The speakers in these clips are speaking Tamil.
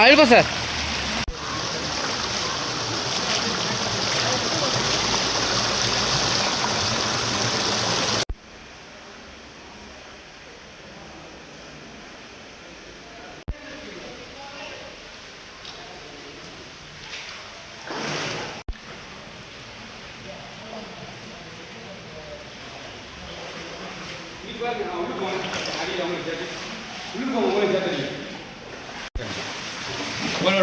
Hayır basar. உள்ளுக்கு உள்ளுக்கு உங்களுக்கு சேர்த்து ஆ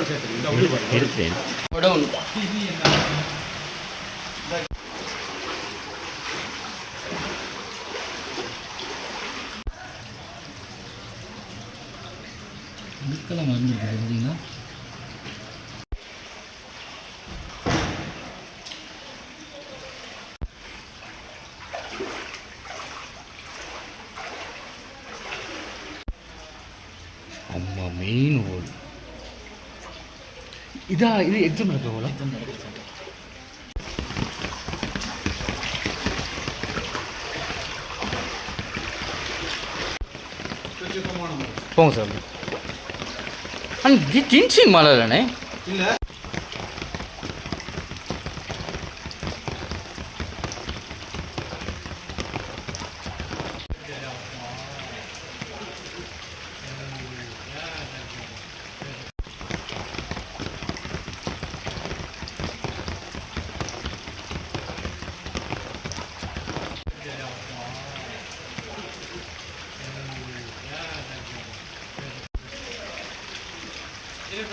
இருப்போம் சார் உடவுன் இதுக்கெல்லாம் மருந்து இருக்குது பார்த்தீங்களா அம்மா மெயின் ஹோல் இதா இது எக்ஸாம் நடக்க ஹோலா போங்க சார். அண்ட்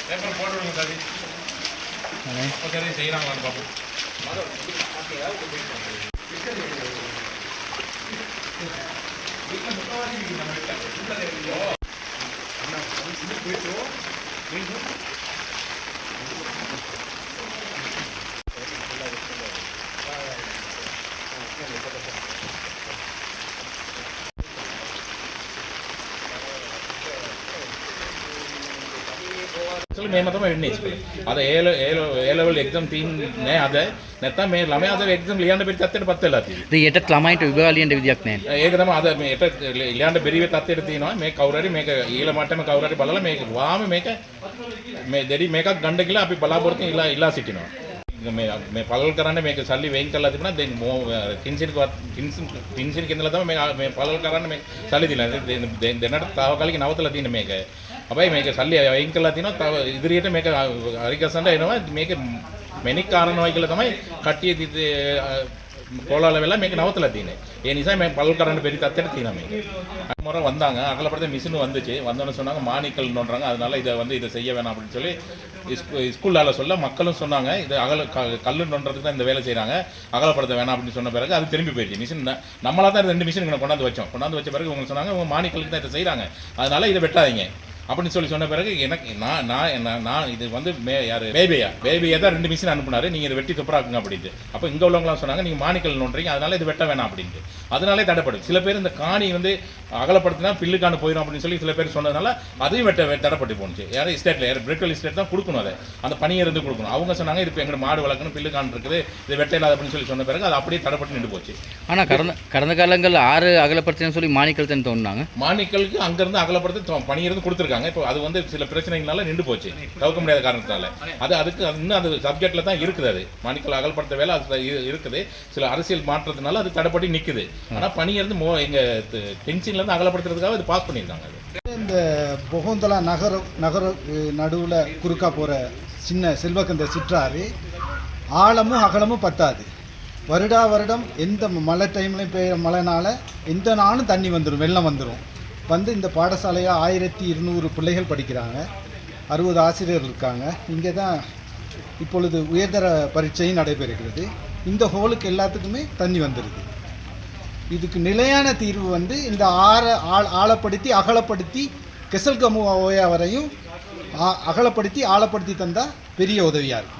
பேப்பர் போட்டுருங்க விடுங்க சார் அப்போ சரி செய்யறாங்களான்னு பார்ப்போம் ඇතුළ මේ මතම වෙන්නේ අද ඒල ඒල ඒලවල් එක්දම් තින් නෑ අද නැත්තම් මේ ළමයා අද එක්දම් ලියන්න බැරි තත්ත්වයට පත් වෙලා තියෙනවා. ඉතින් ඒකට ළමයින්ට විභාග ලියන්න විදියක් නෑ. ඒක තමයි අද මේට ලියන්න බැරි වෙ තත්ත්වයට තියෙනවා. මේ කවුරු හරි මේක ඊළ මට්ටම කවුරු හරි බලලා මේක වාම මේක මේ දෙඩි මේකක් ගන්න කියලා අපි බලාපොරොත්තු ඉලා ඉලා සිටිනවා. මේ පලල් කරන්න මේක සල්ලි වෙන් කරලා තිබුණා දැන් මෝ කින්සිරිකවත් කින්සින් කින්සිරික ඉඳලා තමයි මේ පලල් කරන්න මේ සල්ලි දීලා දැන් දැනට తాවකාලික නවතලා තියෙන මේක හැබැයි මේක සල්ලි වෙන් කරලා තිනවා තව ඉදිරියට මේක හරිගස්සන්න එනවා මේක මෙනික් කාරණාවයි කියලා තමයි කට්ටිය கோலால வெல்லாம் மேற்கு நவத்தில் தீனு ஏன் நிசா மே பல் கரண்ட் பெரிய தத்திர தீனா மேங்க முறை வந்தாங்க அகலப்படுத்த மிஷின் வந்துச்சு வந்தோன்னு சொன்னாங்க மானிக்கல் நோண்டுறாங்க அதனால இதை வந்து இதை செய்ய வேணாம் அப்படின்னு சொல்லி ஸ்கூலால் சொல்ல மக்களும் சொன்னாங்க இது அகல க- கல்லு நோண்டுறதுக்கு தான் இந்த வேலை செய்கிறாங்க அகலப்படுத்த வேணாம் அப்படின்னு சொன்ன பிறகு அது திரும்பி போயிடுச்சு மிஷின் நம்மளா தான் ரெண்டு மிஷின் இங்கே கொண்டாந்து வச்சோம் கொண்டாந்து வச்ச பிறகு உங்களுக்கு சொன்னாங்க உங்க மானிக்கலுக்கு தான் இதை செய்கிறாங்க அதனால இதை வெட்டாதீங்க அப்படின்னு சொல்லி சொன்ன பிறகு எனக்கு நான் நான் என்ன நான் இது வந்து மே யார்? பேபியா பேபியை தான் ரெண்டு மிஷின் அனுப்புனாரு. நீங்கள் இதை வெட்டி துப்புராக்குங்க அப்படின்ட்டு. அப்போ இங்கே உள்ளவங்களாம் சொன்னாங்க நீங்கள் மானிக்கல் நோண்டுறீங்க அதனால இது வெட்ட வேணாம் அப்படின்ட்டு. அதனாலே தடைப்படும். சில பேர் இந்த காணி வந்து அகலப்படுத்தினா பில்லுக்கான போயிடும் அப்படின்னு சொல்லி சில பேர் சொன்னதுனால அதையும் வெட்ட தடைப்பட்டு போணுச்சு. யாரும் இஸ்டேட்டில் யார் பிரிட்டல் இஸ்டேட் தான் கொடுக்கணும் அதை. அந்த பணியை இருந்து கொடுக்கணும். அவங்க சொன்னாங்க இது இப்போ எங்களோட மாடு வளர்க்கணும் பில்லுக்கான் இருக்குது. இது வெட்ட இல்லாத அப்படின்னு சொல்லி சொன்ன பிறகு அது அப்படியே தடைப்பட்டு நின்று போச்சு. ஆனால் கடந்த கடந்த காலங்களில் ஆறு அகலப்படுத்தினு சொல்லி மாணிக்கல் தான் தோணுனாங்க. மானிக்கலுக்கு அங்கிருந்து அகலப்படுத்தி பணியிருந்து கொடுத்துருக்காங்க. இப்போ அது வந்து சில பிரச்சனைகளால நின்று போச்சு. தவிர்க்க முடியாத காரணத்தினால அது அதுக்கு அது இன்னும் அது சப்ஜெக்ட்ல தான் இருக்குது அது. மானிக்கல் அகலப்படுத்த வேலை அது இரு- இருக்குது. சில அரசியல் மாற்றத்தினால அது தடைப்பட்டு நிக்குது. ஆனால் பணியிருந்து மோ எங்கள் டென்ஷன்லேருந்து அகலப்படுத்துறதுக்காக இது பாஸ் பண்ணியிருக்காங்க அது. இந்த புகுந்தலா நகர நகர நடுவில் குறுக்கா போகிற சின்ன செல்வக்கந்த சிற்றாறு ஆழமும் அகலமும் பத்தாது. வருடா வருடம் எந்த மழை டைம்லையும் பெய்கிற மழைனால எந்த நாளும் தண்ணி வந்துடும் வெள்ளம் வந்துடும் வந்து இந்த பாடசாலையாக ஆயிரத்தி இருநூறு பிள்ளைகள் படிக்கிறாங்க. அறுபது ஆசிரியர் இருக்காங்க. இங்கே தான் இப்பொழுது உயர்தர பரீட்சையும் நடைபெறுகிறது. இந்த ஹோலுக்கு எல்லாத்துக்குமே தண்ணி வந்துடுது இதுக்கு நிலையான தீர்வு வந்து இந்த ஆற ஆள் ஆழப்படுத்தி அகலப்படுத்தி கெசல்கமு ஓயா வரையும் அகலப்படுத்தி ஆழப்படுத்தி தந்தால் பெரிய உதவியாக இருக்கும்.